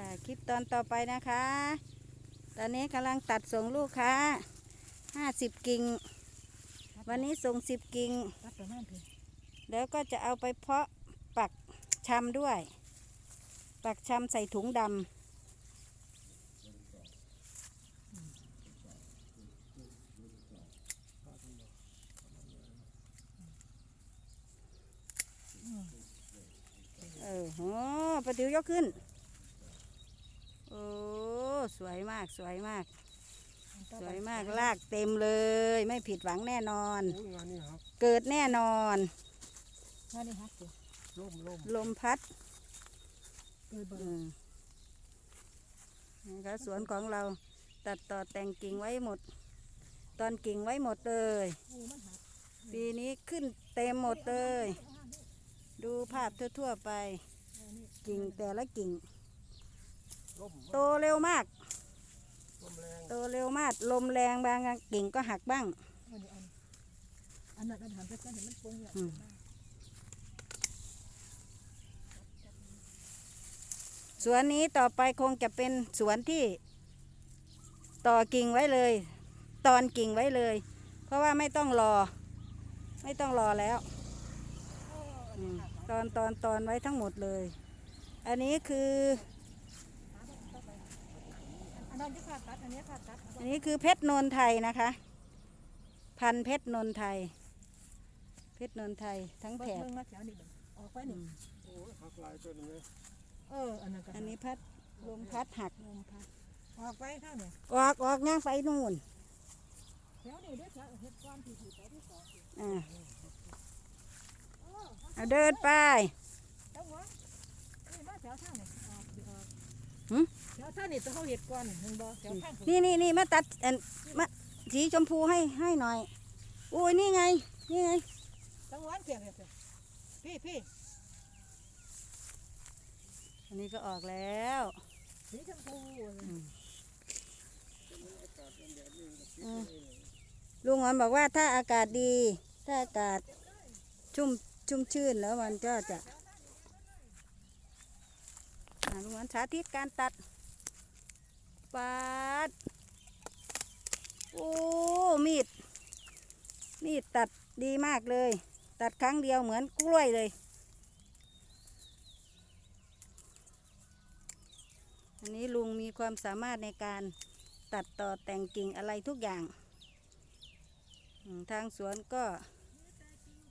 ค่ะ คลิปตอนต่อไปนะคะ ตอนนี้กำลังตัดส่งลูกค้าห้าสิบกิ่ง วันนี้ส่งสิบกิ่งตัดประมาณเพียงแล้วก็จะเอาไปเพาะปักชำด้วย ปักชำใส่ถุงดำเออโหประติวยกขึ้น โอ้สวยมากสวยมาก สวยมากลากเต็มเลย ไม่ผิดหวังแน่นอนโอ้ยงานนี้ครับเกิดแน่นอน งานนี้ฮักเดียวล่มล่มลมพัดเกิดบ่อืมนะคะสวนของเราตัดต่อแต่งกิ่งไว้หมด ตอนกิ่งไว้หมดเลย โอ้มันหักปีนี้ขึ้นเต็มหมดเลย ดูภาพทั่วๆไปกิ่งแต่ละกิ่ง ล่มโตเร็วมากล่มแรงโตเร็วมาก ลมแรงบางกิ่งก็หักบ้าง อันนี้อันอันนั้นอันหันไปกันเห็นมันปงอย่างอืม สวนนี้ต่อไปคงจะเป็นสวนที่ ต่อกิ่งไว้เลย ตอนกิ่งไว้เลย เพราะว่าไม่ต้องรอ ไม่ต้องรอแล้วอืมตอนตอนตอนไว้ทั้งหมดเลย อันนี้คือ อันนั้นที่ขาดตัดอันนี้ขาดตัดอันนี้คือเพชรนนไทยนะคะ พันธุ์เพชรนนไทย เพชรนนไทยทั้งแถเบิ่งบเบิ่งมาแถวนี้เบิ่งออกไปอืนี่มโอ้ยหักลายตัวนี้ไหมเอออันนั้นก็อันนี้พัดลมพัดหักลมพัดออกไปข้างเนี่ยออกออกย่างไฟนู่นแถวนี้เด้อแถวเฮ็ดก้อนที่ที่แถวที่สองอ่าเอาเดินไปแล้วหัวนี่มาแถวทางนี่ออกสิออก หึ แถวทางนี่ต้องเขาเฮ็ดก้อนเห็นบ่แถวทางผมนี่นี่นี่มาตัดอันมาสีชมพูให้ให้หน่อยอุ้ยนี่ไง นี่ไงตั้งวันเพียงเพียงพี่พี่อันนี้ก็ออกแล้ว สีชมพูอืมลุงหวันบอกว่าถ้าอากาศดี ถ้าอากาศชุ่มชุ่มชื่นแล้วมันก็จะอ่า ลุงหวันสาธิตการตัดปาดโอ้มีด มีดตัดดีมากเลย ตัดครั้งเดียวเหมือนกล้วยเลย อันนี้ลุงมีความสามารถในการตัดต่อแต่งกิ่งอะไรทุกอย่าง ทางสวนก็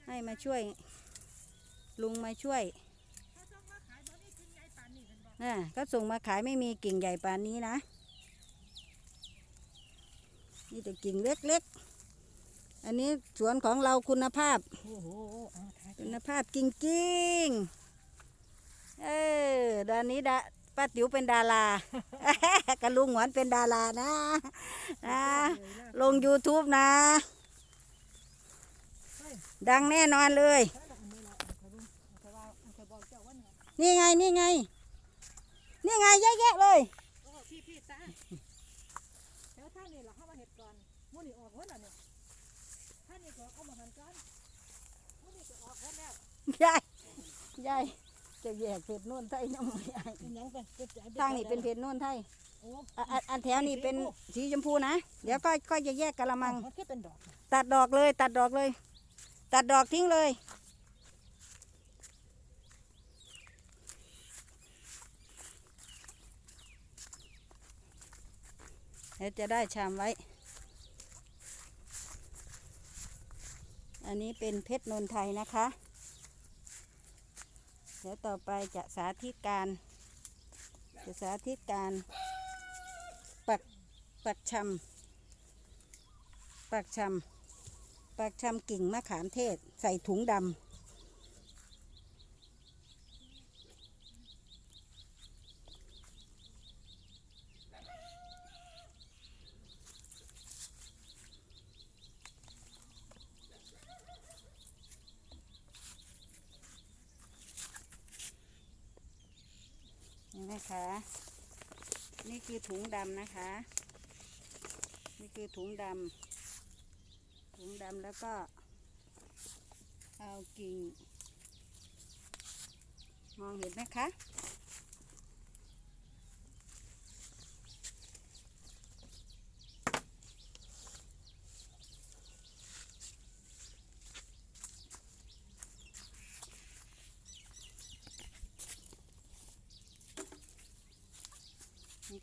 ให้มาช่วย ลุงมาช่วย น่ะก็ส่งมาขายไม่มีกิ่งใหญ่ปานนี้นะ นี่แต่กิ่งเล็กๆ อันนี้สวนของเราคุณภาพโอ้โหเอาถ่ายคุณภาพจริงๆ เออดานนี้ดาป้าติ๋วเป็นดารากับลุงหวนเป็นดารานะนะลง YouTube นะ ดังแน่นอนเลย นี่ไง นี่ไง นี่ไงเยอะแยะเลย โอ้พี่พี่ตาแถวท่างนี่ล่ะเข้ามาเห็ดก่อนมู่นี่ออกหมดแล้วเนี่ยท่างนี่ก็เอามาหันก่อนมู่นี่ก็ออกหมดแล้วยาย ยายจะแยกเพชรโน่นไทยน้ำยายเป็นหยังเป็นเป็นทางนี้เป็นเพชรโน่นไทยโอ้อะอะอันแถวนี้เป็นสีชมพูนะ เดี๋ยวก็ก็จะแยกกะละมัง มันแค่เป็นดอกตัดดอกเลย ตัดดอกเลย ตัดดอกทิ้งเลย เดี๋ยวจะได้ชามไว้ อันนี้เป็นเพชรนนไทยนะคะ เดี๋ยวต่อไปจะสาธิตการ จะสาธิตการปักปักชำปักชำปากชำกิ่งมะขามเทศใส่ถุงดำ นะคะ นี่คือถุงดำนะคะ นี่คือถุงดำถุงดำแล้วก็ เอากิ่ง มองเห็นไหมคะ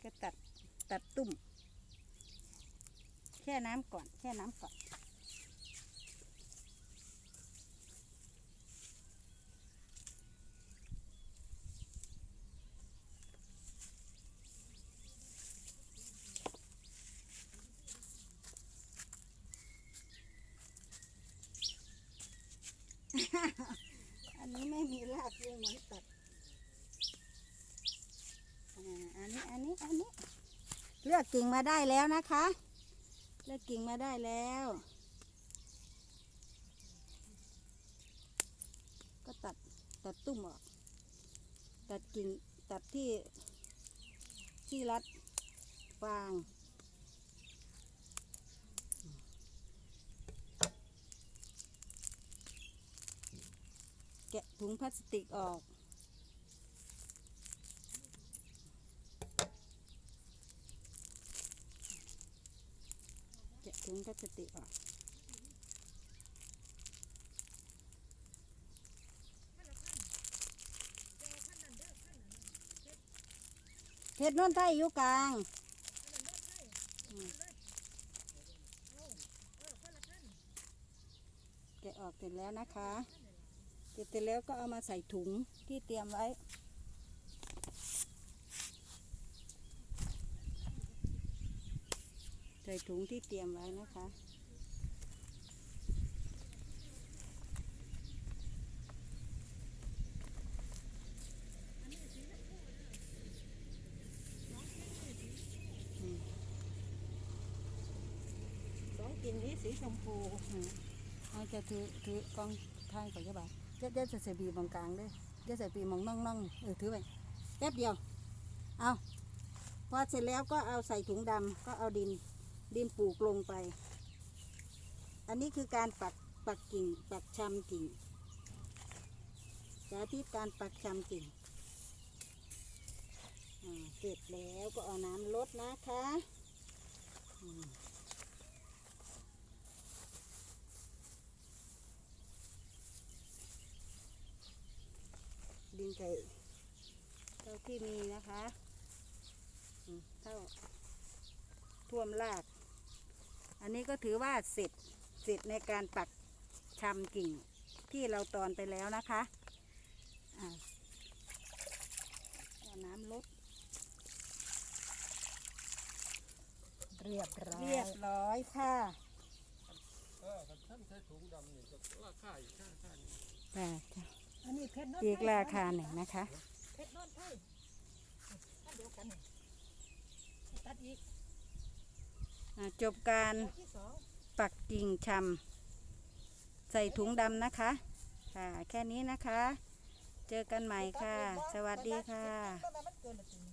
ก็ตัด ตัดตุ่มแช่น้ำก่อน แช่น้ำก่อน อันนี้ไม่มีรากเลยเหมือนตัดอันนี้ อันนี้ อันนี้ เลือกกิ่งมาได้แล้วนะคะ เลือกกิ่งมาได้แล้ว ก็ตัดตัดตุ่มออก ตัดกิ่งตัดที่ที่รัดฟางแกะถุงพลาสติกออก แกะถุง พลาสติกออกเพชรนนไทยอยู่กลางแกะออกเสร็จแล้วนะคะ เสร็จแล้วก็เอามาใส่ถุงที่เตรียมไว้ ใส่ถุงที่เตรียมไว้นะคะสองกิ่งนี้สีชมพูอืมเอาจะถือถือกล้องถ่ายก่อนจะบ่าวเดี๋ยวเดี๋ยวจะใส่บีบางกลางเด้วยเดี๋ยวใส่บีบมองน่องน่องๆเออถือไปแป๊บเดียว เอาพอเสร็จแล้วก็เอาใส่ถุงดำก็เอาดิน ดินปลูกลงไป อันนี้คือการปักปักกิ่งปักชำกิ่งสาธิตการปักชำกิ่งเสร็จแล้วก็เอาน้ำลดนะคะดินไก่เท่าที่มีนะคะ เท่าท่วมราก อันนี้ก็ถือว่าเสร็จเสร็จในการปักชำกิ่งที่เราตอนไปแล้วนะคะอ่าเอาน้ำลดเรียบร้อยเรียบร้อยค่ะเออคันท่านใช้ถุงดำนี่ก็ราคาอีกค่าค่านี้ค่ะอันนี้เพชรนนอีกไทยราคาหนึ่งนะคะเพชรนนไทยอันเดียวกันนี่ตัดอีกอ่า จบการปักกิ่งชำใส่ถุงดำนะคะ ค่ะ แค่นี้นะคะ เจอกันใหม่ค่ะ สวัสดีค่ะ